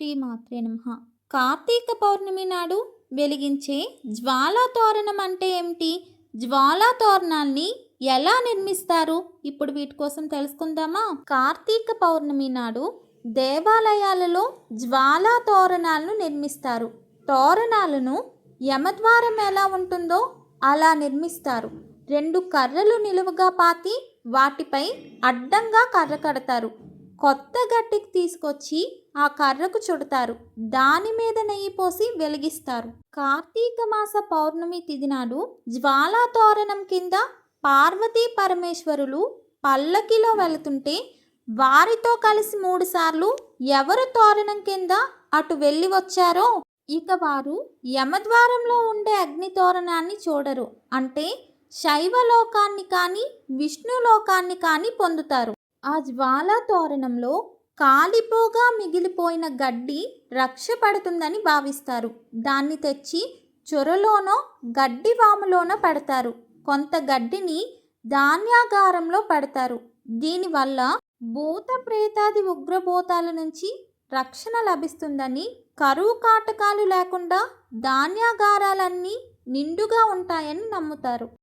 శ్రీమాత్రే నమ. కార్తీక పౌర్ణమి నాడు వెలిగించే జ్వాలా తోరణం అంటే ఏమిటి? జ్వాలా తోరణాల్ని ఎలా నిర్మిస్తారు? ఇప్పుడు వీటి కోసం తెలుసుకుందామా? కార్తీక పౌర్ణమి నాడు దేవాలయాలలో జ్వాలా తోరణాలను నిర్మిస్తారు. తోరణాలను యమద్వారం ఎలా ఉంటుందో అలా నిర్మిస్తారు. రెండు కర్రలు నిలువుగా పాతి వాటిపై అడ్డంగా కర్ర కడతారు. కొత్త గట్టికి తీసుకొచ్చి ఆ కర్రకు చుడతారు. దాని మీద నెయ్యి పోసి వెలిగిస్తారు. కార్తీక మాస పౌర్ణమి తిథి నాడు జ్వాలా తోరణం కింద పార్వతీ పరమేశ్వరులు పల్లకిలో వెళుతుంటే వారితో కలిసి మూడుసార్లు ఎవరు తోరణం కింద అటు వెళ్ళి వచ్చారో ఇక వారు యమద్వారంలో ఉండే అగ్ని తోరణాన్ని చూడరు. అంటే శైవలోకాన్ని కానీ విష్ణులోకాన్ని కానీ పొందుతారు. ఆ జ్వాలా తోరణంలో కాలిపోగా మిగిలిపోయిన గడ్డి రక్షపడుతుందని భావిస్తారు. దాన్ని తెచ్చి చొరలోనో గడ్డి వాములోనో పెడతారు. కొంత గడ్డిని ధాన్యాగారంలో పెడతారు. దీనివల్ల భూత ప్రేతాది ఉగ్రభూతాల నుంచి రక్షణ లభిస్తుందని కరువు కాటకాలు లేకుండా ధాన్యాగారాలన్నీ నిండుగా ఉంటాయని నమ్ముతారు.